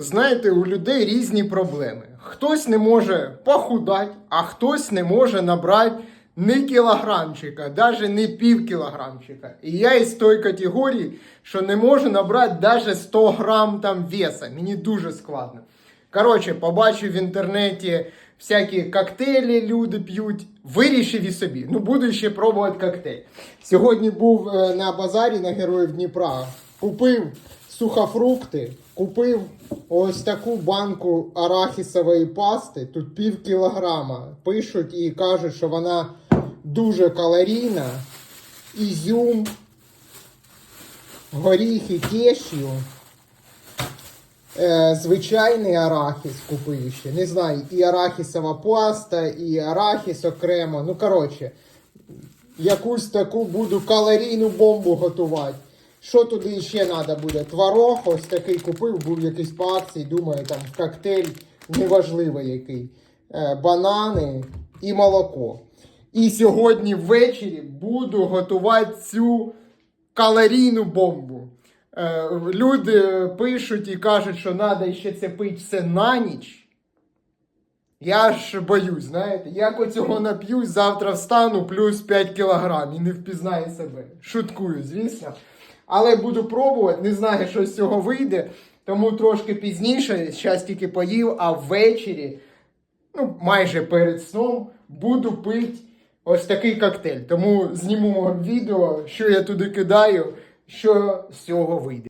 Знаєте, у людей різні проблеми. Хтось не може похудати, а хтось не може набрати ні кілограмчика, навіть не пів кілограмчика. І я із тої категорії, що не можу набрати навіть 100 грам там веса. Мені дуже складно. Коротше, побачив в інтернеті всякі коктейлі люди п'ють. Вирішив і собі. Ну, буду ще пробувати коктейль. Сьогодні був е, на базарі на Героїв Дніпра. Купив сухофрукти, купив ось таку банку арахісової пасти. Тут пів кілограма. Пишуть і кажуть, що вона дуже калорійна. Ізюм, горіхи, кешю. Е, звичайний арахіс купив ще. Не знаю, і арахісова паста, і арахіс окремо. Ну, коротше, якусь таку буду калорійну бомбу готувати. Що туди ще треба буде? Творог, ось такий купив, був якийсь по акції, думаю, там коктейль, неважливо який. Е, банани і молоко. І сьогодні ввечері буду готувати цю калорійну бомбу. Е, люди пишуть і кажуть, що треба ще це пити все на ніч. Я ж боюсь, знаєте, як оцього нап'юсь, завтра встану плюс 5 кілограм і не впізнаю себе. Шуткую, звісно. Але буду пробувати, не знаю, що з цього вийде. Тому трошки пізніше, зараз тільки поїв, а ввечері, ну, майже перед сном, буду пити ось такий коктейль. Тому зніму відео, що я туди кидаю, що з цього вийде.